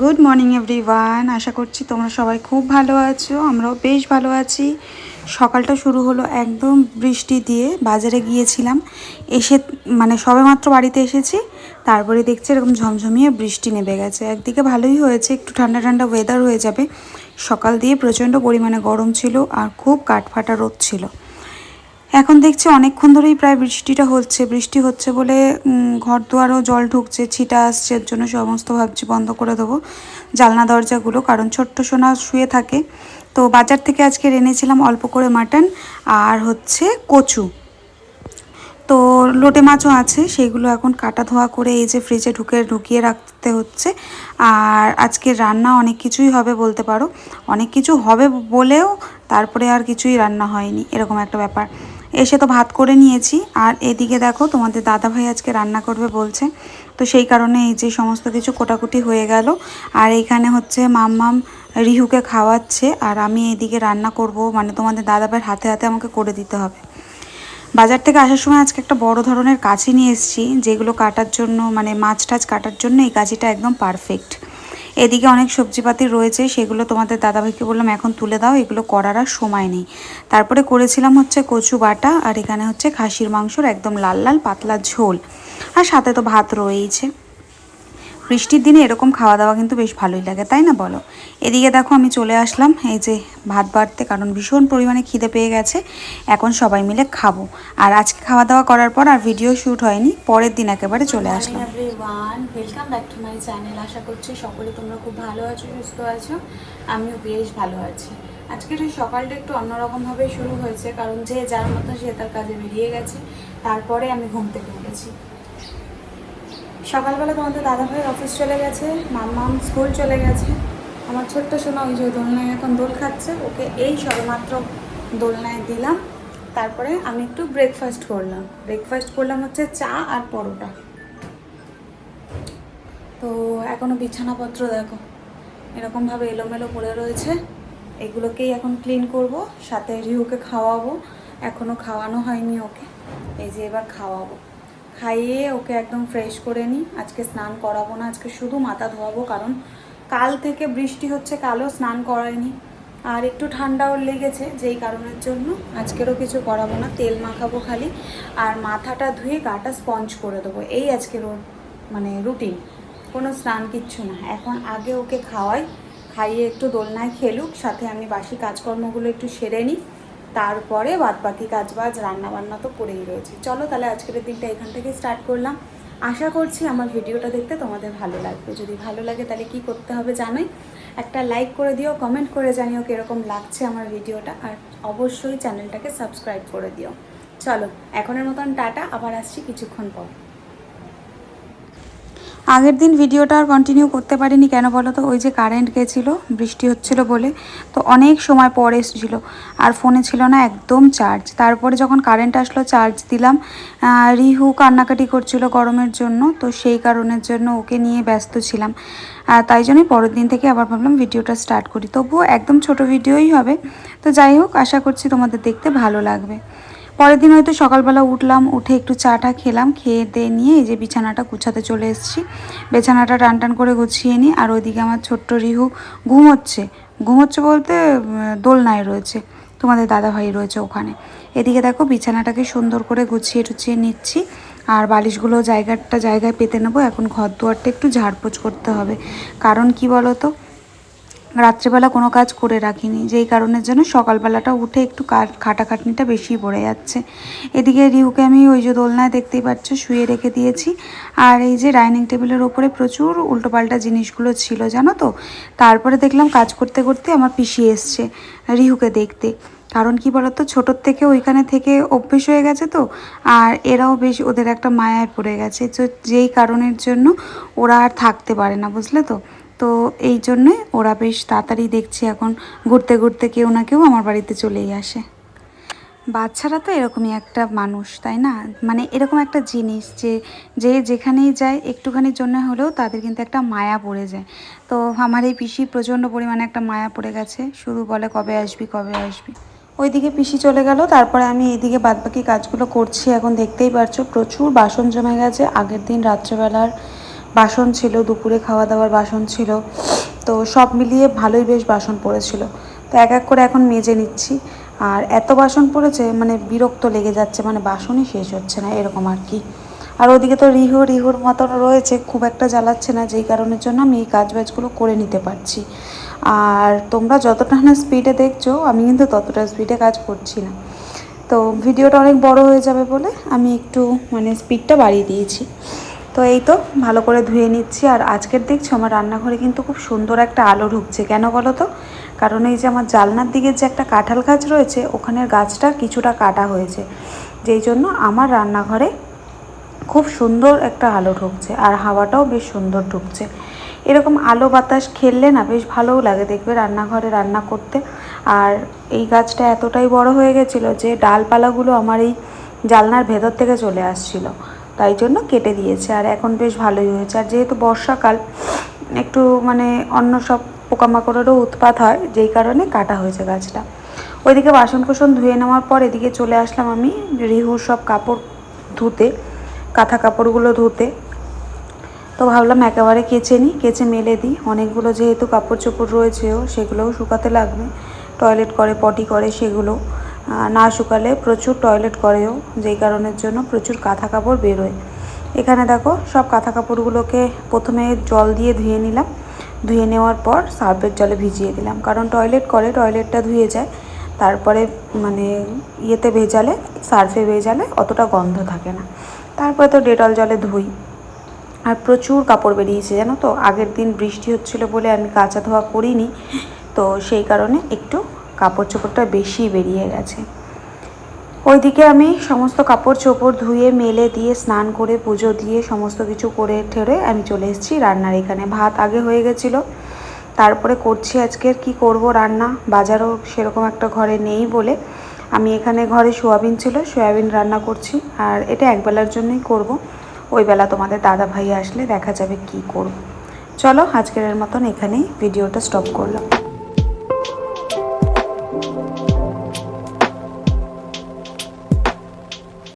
Good morning everyone আশা করছি তোমরা সবাই খুব ভালো আছো, আমরাও বেশ ভালো আছি। সকালটা শুরু হলো একদম বৃষ্টি দিয়ে বাজারে গিয়েছিলাম। এসে মানে সবেমাত্র বাড়িতে এসেছি, তারপরে দেখছি এরকম ঝমঝমিয়ে বৃষ্টি নেমে গেছে। একদিকে ভালোই হয়েছে, একটু ঠান্ডা ঠান্ডা ওয়েদার হয়ে যাবে। সকাল দিয়ে প্রচণ্ড পরিমাণে গরম ছিল আর খুব কাঠফাটা রোদ ছিল। এখন দেখছি অনেকক্ষণ ধরেই প্রায় বৃষ্টিটা হচ্ছে, বৃষ্টি হচ্ছে বলে ঘর দুয়ারও জল ঢুকছে, ছিটা আসছে, এর জন্য সমস্ত ভাবছি বন্ধ করে দেবো জালনা দরজাগুলো, কারণ ছোট্ট সোনা শুয়ে থাকে। তো বাজার থেকে আজকে এনেছিলাম অল্প করে মাটন আর হচ্ছে কচু। তো লোটে মাছও আছে সেইগুলো এখন কাটা ধোয়া করে এই যে ফ্রিজে ঢুকে, ঢুকিয়ে রাখতে হচ্ছে। আর আজকে রান্না অনেক কিছুই হবে বলতে পারো। অনেক কিছু হবে বলেও তারপরে আর কিছুই রান্না হয়নি, এরকম একটা ব্যাপার। এসে তো ভাত করে নিয়েছি। আর এদিকে দেখো তোমাদের দাদা ভাই আজকে রান্না করবে বলছে। তো সেই কারণে এই যে সমস্ত কিছু কোটাকুটি হয়ে গেল। আর এইখানে হচ্ছে মাম্মাম রিহুকে খাওয়াচ্ছে। আর আমি এদিকে রান্না করব। মানে তোমাদের দাদা ভাইয়ের হাতে হাতে আমাকে করে দিতে হবে। বাজার থেকে আসার সময় আজকে একটা বড় ধরনের কাঁচি নিয়ে এসেছি। যেগুলো কাটার জন্য মানে মাছ টাছ কাটার জন্য এই কাঁচিটা একদম পারফেক্ট এদিকে অনেক সবজিপাতি রয়েছে, সেগুলো তোমাদের দাদাভাইকে বললাম, এখন তুলে দাও, এগুলো করার আর সময় নেই। তারপরে করেছিলাম হচ্ছে কচু বাটা, আর এখানে হচ্ছে খাসির মাংসর একদম লাল লাল পাতলা ঝোল। আর সাথে তো ভাত রয়েইছে। বৃষ্টির দিনে এরকম খাওয়া দাওয়া কিন্তু বেশ ভালোই লাগে তাই না বলো? এদিকে দেখো আমি চলে আসলাম এই যে ভাত বাড়তে কারণ ভীষণ পরিমাণে খিদে পেয়ে গেছে এখন সবাই মিলে খাব। আর আজকে খাওয়া দাওয়া করার পর আর ভিডিও শ্যুট হয়নি পরের দিন একেবারে চলে আসলাম। Welcome back to my channel আশা করছি সকলে তোমরা খুব ভালো আছো সুস্থ আছো আমিও বেশ ভালো আছি। আজকের এই সকালটা একটু অন্যরকমভাবে শুরু হয়েছে কারণ যে যার মতো সে তার কাজে বেরিয়ে গেছে তারপরে আমি ঘুম থেকে উঠেছি। সকালবেলা তোমাদের দাদাভাইয়ের অফিস চলে গেছে, মাম্মাম স্কুল চলে গেছে। আমার ছোট্ট সোনা ওই যে দোলনায় এখন দোল খাচ্ছে, ওকে এই সবেমাত্র দোলনায় দিলাম। তারপরে আমি একটু ব্রেকফাস্ট করলাম। ব্রেকফাস্ট করলাম হচ্ছে চা আর পরোটা। তো এখনও বিছানাপত্র দেখো, এরকমভাবে এলোমেলো পড়ে রয়েছে। এগুলোকেই এখন ক্লিন করব, সাথে রিহুকে খাওয়াবো। এখনও খাওয়ানো হয়নি ওকে, এই যে এবার খাওয়াবো। খাইয়ে ওকে একদম ফ্রেশ করে নিই। আজকে স্নান করাবো না, আজকে শুধু মাথা ধোয়াবো, কারণ কাল থেকে বৃষ্টি হচ্ছে, কালও স্নান করায়নি। আর একটু ঠান্ডাও লেগেছে, যেই কারণের জন্য আজকেরও কিছু করাবো না, তেল মাখাবো খালি। আর মাথাটা ধুয়ে গাটা স্পঞ্জ করে দেবো, এই আজকের ওর মানে রুটিন কোনো স্নান কিচ্ছু না। এখন আগে ওকে খাওয়াই, খাইয়ে একটু দোলনায় খেলুক, সাথে আমি বাসি কাজকর্মগুলো একটু সেরে নিই। তারপরে বাদ বাকি কাজ বাজ রান্না বান্না তো করেই রয়েছে। চলো তাহলে আজকের দিনটা এখান থেকে স্টার্ট করলাম। আশা করছি আমার ভিডিওটা দেখতে তোমাদের ভালো লাগবে। যদি ভালো লাগে তাহলে কি করতে হবে জানোই? একটা লাইক করে দিও কমেন্ট করে জানিও কীরকম লাগছে আমার ভিডিওটা। আর অবশ্যই চ্যানেলটাকে সাবস্ক্রাইব করে দিও। চলো, এখনের মতন টাটা, আবার আসছি কিছুক্ষণ পর। আগের দিন ভিডিওটা আর কন্টিনিউ করতে পারিনি, কেন বলো তো? ওই যে কারেন্ট গেছিল, বৃষ্টি হচ্ছিল বলে, তো অনেক সময় পরে এসেছিল। আর ফোনে ছিল না, একদম চার্জ তারপরে যখন কারেন্ট আসলো চার্জ দিলাম। রিহু কান্নাকাটি করছিল গরমের জন্য, তো সেই কারণের জন্য ওকে নিয়ে ব্যস্ত ছিলাম। আর তাই জন্যই পরের দিন থেকে আবার ভাবলাম ভিডিওটা স্টার্ট করি। তবুও একদম ছোট ভিডিওই হবে। তো যাই হোক, আশা করছি তোমাদের দেখতে ভালো লাগবে। পরের দিন হয়তো সকালবেলা উঠলাম, উঠে একটু চাটা খেলাম, খেয়ে দিয়ে নিয়ে এই যে বিছানাটা গুছাতে চলে এসেছি। বিছানাটা টান টান করে গুছিয়ে নিই, আর ওইদিকে আমার ছোট্ট রিহু ঘুমোচ্ছে। ঘুমোচ্ছে বলতে দোলনায় রয়েছে, তোমাদের দাদা ভাই রয়েছে ওখানে। এদিকে দেখো বিছানাটাকে সুন্দর করে গুছিয়ে টুছিয়ে নিচ্ছি, আর বালিশগুলো জায়গাটা জায়গায় পেতে নেব, এখন ঘর দুয়ারটা একটু ঝাড়পোছ করতে হবে। কারণ কি বলো তো রাত্রেবেলা কোনো কাজ করে রাখিনি, যেই কারণের জন্য সকালবেলাটা উঠে একটু কাট খাটাখাটনিটা বেশি পড়ে যাচ্ছে। এদিকে রিহুকে আমি ওই যে দোলনায় দেখতেই পাচ্ছ, শুয়ে রেখে দিয়েছি। আর এই যে ডাইনিং টেবিলের ওপরে প্রচুর উল্টোপাল্টা জিনিসগুলো ছিল, জানো তো? তারপরে দেখলাম কাজ করতে করতে আমার পিসি এসছে রিহুকে দেখতে। কারণ কি বলতো, ছোটোর থেকে ওইখানে থেকে অভ্যেস হয়ে গেছে তো, আর এরাও বেশ ওদের একটা মায়ায় পড়ে গেছে। তো যেই কারণের জন্য ওরা আর থাকতে পারে না, বুঝলে তো? তো এই জন্যে ওরা বেশ তাড়াতাড়ি দেখছি এখন ঘুরতে ঘুরতে কেউ না কেউ আমার বাড়িতে চলেই আসে। বাচ্চারা তো এরকমই একটা মানুষ, তাই না? মানে এরকম একটা জিনিস যে যে যেখানেই যায় একটুখানির জন্য হলেও তাদের কিন্তু একটা মায়া পড়ে যায়। তো আমার এই পিসি প্রচণ্ড পরিমাণে একটা মায়া পড়ে গেছে। শুধু বলে কবে আসবি কবে আসবি। ওইদিকে পিসি চলে গেল, তারপরে আমি এইদিকে বাদবাকি কাজগুলো করছি। এখন দেখতেই পারছ প্রচুর বাসন জমে গেছে। আগের দিন রাত্রেবেলার বাসন ছিল, দুপুরে খাওয়া দাওয়ার বাসন ছিল, তো সব মিলিয়ে ভালোই বেশ বাসন পড়েছিল। তো এক এক করে এখন মেজে নিচ্ছি। আর এত বাসন পড়েছে মানে বিরক্ত লেগে যাচ্ছে মানে বাসনই শেষ হচ্ছে না, এরকম আর কি। আর ওদিকে তো রিহু, রিহুর মতন রয়েছে, খুব একটা জ্বালাচ্ছে না, যেই কারণের জন্য আমি এই কাজ বাজগুলো করে নিতে পারছি। আর তোমরা যতটা না স্পিডে দেখছ, আমি কিন্তু ততটা স্পিডে কাজ করছি না। তো ভিডিওটা অনেক বড় হয়ে যাবে বলে আমি একটু মানে স্পিডটা বাড়িয়ে দিয়েছি। তো এই তো, ভালো করে ধুয়ে নিচ্ছি। আর আজকের দেখছ আমার রান্নাঘরে কিন্তু খুব সুন্দর একটা আলো ঢুকছে। কেন বলো তো? কারণ এই যে আমার জালনার দিকে যে একটা কাঁঠাল গাছ রয়েছে, ওখানের গাছটা কিছুটা কাটা হয়েছে। যেই জন্য আমার রান্নাঘরে খুব সুন্দর একটা আলো ঢুকছে আর হাওয়াটাও বেশ সুন্দর ঢুকছে। এরকম আলো বাতাস খেললে না বেশ ভালোও লাগে দেখবে রান্নাঘরে রান্না করতে। আর এই গাছটা এতটাই বড় হয়ে গেছিল যে ডালপালাগুলো আমার এই জালনার ভেতর থেকে চলে আসছিল। তাই জন্য কেটে দিয়েছে। আর এখন বেশ ভালোই হয়েছে। আর যেহেতু বর্ষাকাল, একটু মানে অন্য সব পোকামাকড়েরও উৎপাত হয়, যেই কারণে কাটা হয়েছে গাছটা। ওইদিকে বাসন কোসন ধুয়ে নেওয়ার পর এদিকে চলে আসলাম আমি রিহুর সব কাপড় ধুতে, কাঁথা কাপড়গুলো ধুতে। তো ভাবলাম একেবারে কেচে নিই, কেচে মেলে দিই। অনেকগুলো যেহেতু কাপড় চোপড় রয়েছেও, সেগুলোও শুকাতে লাগবে। টয়লেট করে, পটি করে, সেগুলো। না শুকালে প্রচুর টয়লেট করেও, যেই কারণের জন্য প্রচুর কাঁথা কাপড় বেরোয়। এখানে দেখো, সব কাঁথা কাপড়গুলোকে প্রথমে জল দিয়ে ধুয়ে নিলাম। ধুয়ে নেওয়ার পর সার্ফের জলে ভিজিয়ে দিলাম। কারণ টয়লেট করে টয়লেটটা ধুয়ে যায়। তারপরে মানে ইয়েতে ভেজালে, সার্ফে ভেজালে অতটা গন্ধ থাকে না। তারপরে তো ডেটল জলে ধুই। আর প্রচুর কাপড় বেরিয়েছে, জানো তো? আগের দিন বৃষ্টি হচ্ছিল বলে আমি কাঁচা ধোয়া করিনি। তো সেই কারণে একটু কাপড় চোপড়টা বেশি বেরিয়ে গেছে। ওইদিকে আমি সমস্ত কাপড় চোপড় ধুয়ে, মেলে দিয়ে, স্নান করে, পুজো দিয়ে সমস্ত কিছু করে ঠেরে আমি চলে এসেছি রান্নার এখানে। ভাত আগে হয়ে গেছিল, তারপরে করছি আজকের কি করব রান্না। বাজারও সেরকম একটা ঘরে নেই বলে আমি এখানে ঘরে সোয়াবিন ছিল, সোয়াবিন রান্না করছি। আর এটা একবেলার জন্যই করব। ওই বেলা তোমাদের দাদা ভাই আসলে দেখা যাবে কি করব। চলো আজকের মতন এখানেই ভিডিওটা স্টপ করলাম।